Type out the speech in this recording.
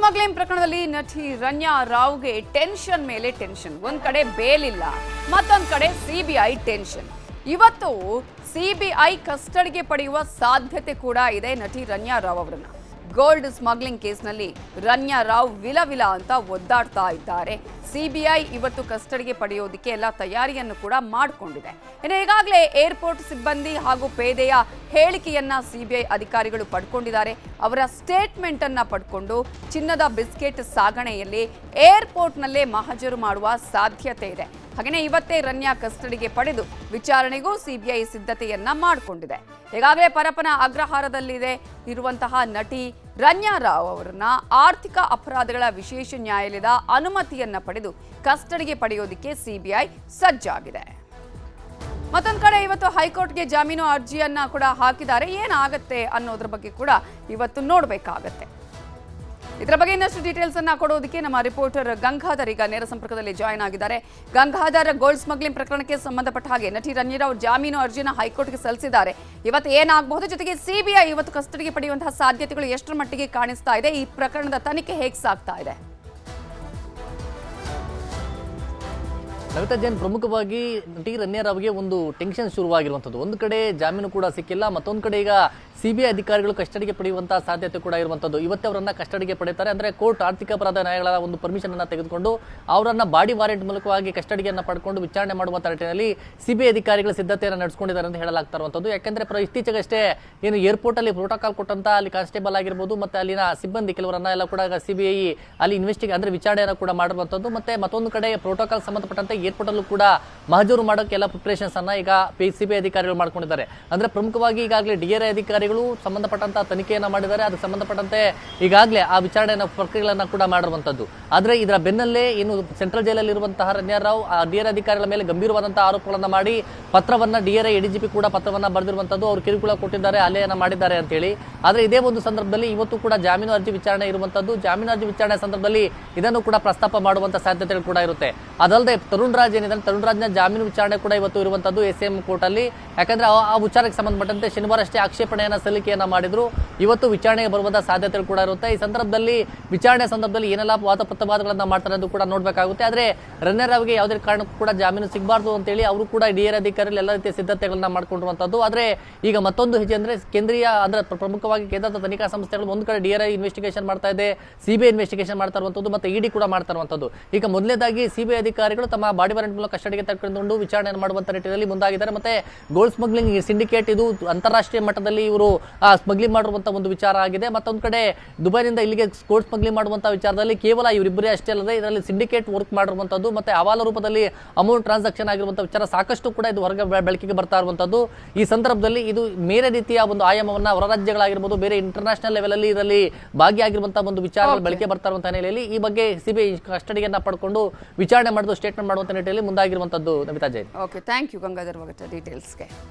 Smuggling ಪ್ರಕರಣದಲ್ಲಿ ನಟಿ Ranya ರಾವ್ಗೆ tension ಮೇಲೆ ಟೆನ್ಷನ್. ಒಂದ್ ಕಡೆ ಬೇಲ್ ಇಲ್ಲ ಮತ್ತೊಂದ್ ಕಡೆ ಸಿಬಿಐ ಟೆನ್ಷನ್. ಇವತ್ತು ಸಿಬಿಐ ಕಸ್ಟಡಿಗೆ ಪಡೆಯುವ ಸಾಧ್ಯತೆ ಕೂಡ ಇದೆ ನಟಿ ರನ್ಯಾ ರಾವ್ ಅವರನ್ನ. ಗೋಲ್ಡ್ ಸ್ಮಗ್ಲಿಂಗ್ ಕೇಸ್ನಲ್ಲಿ ರನ್ಯಾ ರಾವ್ ವಿಲವಿಲ ಅಂತ ಒದ್ದಾಡ್ತಾ ಇದ್ದಾರೆ. ಸಿಬಿಐ ಇವತ್ತು ಕಸ್ಟಡಿಗೆ ಪಡೆಯೋದಕ್ಕೆ ಎಲ್ಲ ತಯಾರಿಯನ್ನು ಕೂಡ ಮಾಡಿಕೊಂಡಿದೆ. ಇನ್ನು ಈಗಾಗಲೇ ಏರ್ಪೋರ್ಟ್ ಸಿಬ್ಬಂದಿ ಹಾಗೂ ಪೇದೆಯ ಹೇಳಿಕೆಯನ್ನ ಸಿಬಿಐ ಅಧಿಕಾರಿಗಳು ಪಡ್ಕೊಂಡಿದ್ದಾರೆ. ಅವರ ಸ್ಟೇಟ್ಮೆಂಟ್ ಅನ್ನ ಪಡ್ಕೊಂಡು ಚಿನ್ನದ ಬಿಸ್ಕೆಟ್ ಸಾಗಣೆಯಲ್ಲಿ ಏರ್ಪೋರ್ಟ್ನಲ್ಲೇ ಮಹಜರು ಮಾಡುವ ಸಾಧ್ಯತೆ ಇದೆ. ಹಾಗೆಯೇ ಇವತ್ತೇ ರನ್ಯಾ ಕಸ್ಟಡಿಗೆ ಪಡೆದು ವಿಚಾರಣೆಗೂ ಸಿಬಿಐ ಸಿದ್ಧತೆಯನ್ನ ಮಾಡಿಕೊಂಡಿದೆ. ಈಗಾಗಲೇ ಪರಪನ ಅಗ್ರಹಾರದಲ್ಲಿದೆ ಇರುವಂತಹ ನಟಿ ರನ್ಯಾ ರಾವ್ ಅವರನ್ನ ಆರ್ಥಿಕ ಅಪರಾಧಗಳ ವಿಶೇಷ ನ್ಯಾಯಾಲಯದ ಅನುಮತಿಯನ್ನ ಪಡೆದು ಕಸ್ಟಡಿಗೆ ಪಡೆಯೋದಕ್ಕೆ ಸಿಬಿಐ ಸಜ್ಜಾಗಿದೆ. ಮತ್ತೊಂದು ಕಡೆ ಇವತ್ತು ಹೈಕೋರ್ಟ್ಗೆ ಜಾಮೀನು ಅರ್ಜಿಯನ್ನ ಕೂಡ ಹಾಕಿದ್ದಾರೆ. ಏನಾಗತ್ತೆ ಅನ್ನೋದ್ರ ಬಗ್ಗೆ ಕೂಡ ಇವತ್ತು ನೋಡಬೇಕಾಗತ್ತೆ. ಇದರ ಬಗ್ಗೆ ಇನ್ನಷ್ಟು ಡೀಟೇಲ್ಸ್ ಅನ್ನ ಕೊಡೋದಕ್ಕೆ ನಮ್ಮ ರಿಪೋರ್ಟರ್ ಗಂಗಾಧರ್ ಈಗ ನೇರ ಸಂಪರ್ಕದಲ್ಲಿ ಜಾಯ್ನ್ ಆಗಿದ್ದಾರೆ. ಗಂಗಾಧರ್ ಗೋಲ್ಡ್ ಸ್ಮಗ್ಲಿಂಗ್ ಪ್ರಕರಣಕ್ಕೆ ಸಂಬಂಧಪಟ್ಟ ಹಾಗೆ ನಟಿ ರಣ್ಯರಾವ್ ಜಾಮೀನು ಅರ್ಜಿನ ಹೈಕೋರ್ಟ್ಗೆ ಸಲ್ಲಿಸಿದ್ದಾರೆ. ಇವತ್ತು ಏನಾಗಬಹುದು? ಜೊತೆಗೆ ಸಿಬಿಐ ಇವತ್ತು ಕಸ್ಟಡಿಗೆ ಪಡೆಯುವಂತಹ ಸಾಧ್ಯತೆಗಳು ಎಷ್ಟರ ಮಟ್ಟಿಗೆ ಕಾಣಿಸ್ತಾ ಇದೆ? ಈ ಪ್ರಕರಣದ ತನಿಖೆ ಹೇಗೆ ಸಾಗ್ತಾ ಇದೆ? ನವಿತಾ ಜೈನ್, ಪ್ರಮುಖವಾಗಿ ಟಿ ರನ್ಯರಾವ್ಗೆ ಒಂದು ಟೆನ್ಷನ್ ಶುರುವಾಗಿರುವಂಥದ್ದು. ಒಂದು ಕಡೆ ಜಾಮೀನು ಕೂಡ ಸಿಕ್ಕಿಲ್ಲ, ಮತ್ತೊಂದು ಕಡೆ ಈಗ ಸಿಬಿಐ ಅಧಿಕಾರಿಗಳು ಕಸ್ಟಡಿಗೆ ಪಡೆಯುವಂತಹ ಸಾಧ್ಯತೆ ಕೂಡ ಇರುವಂಥದ್ದು. ಇವತ್ತೇ ಅವರನ್ನ ಕಸ್ಟಡಿಗೆ ಪಡೆಯುತ್ತಾರೆ. ಅಂದ್ರೆ ಕೋರ್ಟ್ ಆರ್ಥಿಕ ಅಪರಾಧ ನ್ಯಾಯಗಳ ಒಂದು ಪರ್ಮಿಷನ್ ಅನ್ನು ತೆಗೆದುಕೊಂಡು ಅವರನ್ನ ಬಾಡಿ ವಾರೆಂಟ್ ಮೂಲಕವಾಗಿ ಕಸ್ಟಡಿಯನ್ನು ಪಡ್ಕೊಂಡು ವಿಚಾರಣೆ ಮಾಡುವಂತ ನಿಟ್ಟಿನಲ್ಲಿ ಸಿಬಿಐ ಅಧಿಕಾರಿಗಳ ಸಿದ್ಧತೆಯನ್ನು ನಡೆಸಿಕೊಂಡಿದ್ದಾರೆ ಅಂತ ಹೇಳಲಾಗ್ತಾ ಇರುವಂಥದ್ದು. ಯಾಕಂದ್ರೆ ಪ್ರ- ಇತ್ತೀಚೆಗಷ್ಟೇ ಏನು ಏರ್ಪೋರ್ಟ್ ಅಲ್ಲಿ ಪ್ರೋಟೋಕಾಲ್ ಕೊಟ್ಟಂತ ಅಲ್ಲಿ ಕಾನ್ಸ್ಟೇಬಲ್ ಆಗಿರ್ಬೋದು, ಮತ್ತೆ ಅಲ್ಲಿನ ಸಿಬ್ಬಂದಿ ಕೆಲವರನ್ನ ಎಲ್ಲ ಕೂಡ ಸಿಬಿಐ ಅಲ್ಲಿ ಇನ್ವೆಸ್ಟಿಗೆ ಅಂದ್ರೆ ವಿಚಾರಣೆಯನ್ನು ಕೂಡ ಮಾಡಿರುವಂಥದ್ದು. ಮತ್ತೆ ಮತ್ತೊಂದು ಕಡೆ ಪ್ರೋಟೋಕಾಲ್ ಸಂಬಂಧಪಟ್ಟಂತೆ ಏರ್ಪೋರ್ಟ್ ಅಲ್ಲೂ ಕೂಡ ಮಹಜೂರು ಮಾಡೋಕೆ ಎಲ್ಲ ಪ್ರಿಪರೇಷನ್ಸ್ ಅನ್ನ ಈಗ ಬಿ ಅಧಿಕಾರಿಗಳು ಮಾಡ್ಕೊಂಡಿದ್ದಾರೆ. ಅಂದ್ರೆ ಪ್ರಮುಖವಾಗಿ ಈಗಾಗಲೇ ಡಿಆರ್ಐ ಅಧಿಕಾರಿಗಳು ಸಂಬಂಧಪಟ್ಟಂತ ತನಿಖೆಯನ್ನ ಮಾಡಿದ್ದಾರೆ. ಅದಕ್ಕೆ ಸಂಬಂಧಪಟ್ಟಂತೆ ಈಗಾಗಲೇ ಆ ವಿಚಾರಣೆ ಪ್ರಕ್ರಿಯೆಗಳನ್ನ ಕೂಡ ಮಾಡಿರುವಂತದ್ದು ಆದ್ರೆ ಇದರ ಬೆನ್ನಲ್ಲೇ ಏನು ಸೆಂಟ್ರಲ್ ಜೈಲಲ್ಲಿ ಇರುವಂತಹ ರಾವ್, ಆ ಡಿಆರ್ಐ ಅಧಿಕಾರಿಗಳ ಮೇಲೆ ಗಂಭೀರವಾದಂತಹ ಆರೋಪಗಳನ್ನ ಮಾಡಿ ಪತ್ರವನ್ನ ಜಿ ಪಿ ಕೂಡ ಪತ್ರವನ್ನ ಬರೆದಿರುವಂತದ್ದು ಅವರು ಕಿರುಕುಳ ಕೊಟ್ಟಿದ್ದಾರೆ, ಅಲೆಯನ್ನ ಮಾಡಿದ್ದಾರೆ ಅಂತ ಹೇಳಿ ಆದ್ರೆ ಇದೇ ಒಂದು ಸಂದರ್ಭದಲ್ಲಿ ಇವತ್ತು ಕೂಡ ಜಾಮೀನು ಅರ್ಜಿ ವಿಚಾರಣೆ ಇರುವಂತದ್ದು. ಜಾಮೀನು ಅರ್ಜಿ ವಿಚಾರಣೆ ಸಂದರ್ಭದಲ್ಲಿ ಇದನ್ನು ಕೂಡ ಪ್ರಸ್ತಾಪ ಮಾಡುವಂತ ಸಾಧ್ಯತೆಗಳು ಕೂಡ ಇರುತ್ತೆ. ಅದಲ್ಲದೆ ತರುಣ್ ರಾಜ್ ಏನಿದೆ ತರುಣ್ ರಾಜ್ನ ಜಾಮೀನು ವಿಚಾರಣೆ ಕೂಡ ಇವತ್ತು ಇರುವಂತದ್ದು ಎಸ್ ಎಂ ಕೋರ್ಟ್ ಅಲ್ಲಿ ಯಾಕಂದ್ರೆ ಆ- ವಿಚಾರಕ್ಕೆ ಸಂಬಂಧಪಟ್ಟಂತೆ ಶನಿವಾರ ಅಷ್ಟೇ ಆಕ್ಷೇಪಣೆಯನ್ನ ಸಲ್ಲಿಕೆಯನ್ನ ಮಾಡಿದ್ರು. ಇವತ್ತು ವಿಚಾರಣೆಗೆ ಬರುವಂತಹ ಸಾಧ್ಯತೆಗಳು ಕೂಡ ಇರುತ್ತೆ. ಈ ಸಂದರ್ಭದಲ್ಲಿ, ವಿಚಾರಣೆ ಸಂದರ್ಭದಲ್ಲಿ ಏನೆಲ್ಲ ವಾದ ಪ್ರತಿವಾದಗಳನ್ನ ಮಾಡ್ತಾರೆ ಅಂತ ಕೂಡ ನೋಡ್ಬೇಕಾಗುತ್ತೆ. ಆದ್ರೆ ಅವರಿಗೆ ಯಾವುದೇ ಕಾರಣಕ್ಕೂ ಕೂಡ ಜಾಮೀನು ಸಿಗಬಾರ್ದು ಅಂತೇಳಿ ಅವರು ಕೂಡ ಡಿಆರ್ ಅಧಿಕಾರಿಗಳು ಎಲ್ಲ ರೀತಿಯ ಸಿದ್ಧತೆಗಳನ್ನ ಮಾಡ್ಕೊಂಡಿರುವಂತದ್ದು. ಆದ್ರೆ ಈಗ ಮತ್ತೊಂದು ಹೆಜ್ಜೆ ಅಂದ್ರೆ ಕೇಂದ್ರೀಯ, ಅಂದ್ರೆ ಪ್ರಮುಖವಾಗಿ ಕೇಂದ್ರದ ತನಿಖಾ ಸಂಸ್ಥೆಗಳು ಒಂದು ಕಡೆ ಡಿಆರ್ಐ ಇನ್ವೆಸ್ಟಿಗೇಷನ್ ಮಾಡ್ತಾ ಇದೆ ಸಿಬಿಐ ಇನ್ವೆಸ್ಟಿಗೇಷನ್ ಮಾಡ್ತಾ ಇರುವಂತದ್ದು, ಮತ್ತೆ ಇಡಿ ಕೂಡ ಮಾಡ್ತಾ ಇರುವಂತದ್ದು. ಈಗ ಮೊದಲನೇದಾಗಿ ಸಿಬಿಐ ಅಧಿಕಾರಿಗಳು ತಮ್ಮ ಬಾಡಿ ವಾರೆಂಟ್ ಮೂಲಕ ಕಸ್ಟಡಿಗೆ ತೆಗೆದುಕೊಂಡು ವಿಚಾರಣೆ ಮಾಡುವಂತ ನಿಟ್ಟಿನಲ್ಲಿ ಮುಂದಾಗಿದ್ದಾರೆ. ಮತ್ತೆ ಗೋಲ್ಡ್ ಸ್ಮಗ್ಲಿಂಗ್ ಸಿಂಡಿಕೇಟ್ ಇದು ಅಂತಾರಾಷ್ಟ್ರೀಯ ಮಟ್ಟದಲ್ಲಿ ಇವರು ಸ್ಮಗ್ಲಿಂಗ್ ಮಾಡಿರುವಂತ ಒಂದು ವಿಚಾರ ಆಗಿದೆ. ಮತ್ತೊಂದು ಕಡೆ ದುಬೈನಿಂದ ಇಲ್ಲಿಗೆ ಗೋಲ್ಡ್ ಸ್ಮಗ್ಲಿಂಗ್ ಮಾಡುವಂತ ವಿಚಾರದಲ್ಲಿ ಕೇವಲ ಇವರಿಬ್ಬರೇ ಅಷ್ಟೇ ಅಲ್ಲದೆ ಇದರಲ್ಲಿ ಸಿಂಡಿಕೇಟ್ ವರ್ಕ್ ಮಾಡಿರುವಂತದ್ದು ಮತ್ತೆ ಅವಾಲ ರೂಪದಲ್ಲಿ ಅಮೌಂಟ್ ಟ್ರಾನ್ಸಾಕ್ಷನ್ ಆಗಿರುವಂತ ವಿಚಾರ ಸಾಕಷ್ಟು ಕೂಡ ಇದು ಹೊರಗೆ ಬೆಳಕಿಗೆ ಬರ್ತಾ ಇರುವಂತದ್ದು. ಈ ಸಂದರ್ಭದಲ್ಲಿ ಇದು ಬೇರೆ ರೀತಿಯ ಒಂದು ಆಯಾಮವನ್ನು ಹೊರ ರಾಜ್ಯಗಳಾಗಿರ್ಬೋದು ಬೇರೆ ಇಂಟರ್ನ್ಯಾಷನಲ್ ಲೆವೆಲ್ ಅಲ್ಲಿ ಇದರಲ್ಲಿ ಭಾಗಿಯಾಗಿರುವಂತಹ ಒಂದು ವಿಚಾರಗಳು ಬೆಳಕಿಗೆ ಬರ್ತಾ ಇರುವಂತ ಹಿನ್ನೆಲೆಯಲ್ಲಿ ಈ ಬಗ್ಗೆ ಸಿಬಿಐ ಕಸ್ಟಡಿಯನ್ನ ಪಡ್ಕೊಂಡು ವಿಚಾರಣೆ ಮಾಡೋದು ಸ್ಟೇಟ್ಮೆಂಟ್ ಮಾಡುವಂತ ನಿಟ್ಟಿನಲ್ಲಿ ಮುಂದಾಗಿರುವಂತದ್ದು Namita Jain. Okay thank you Gangadhar ಒಗಟ ಡೀಟೇಲ್ಸ್ಗೆ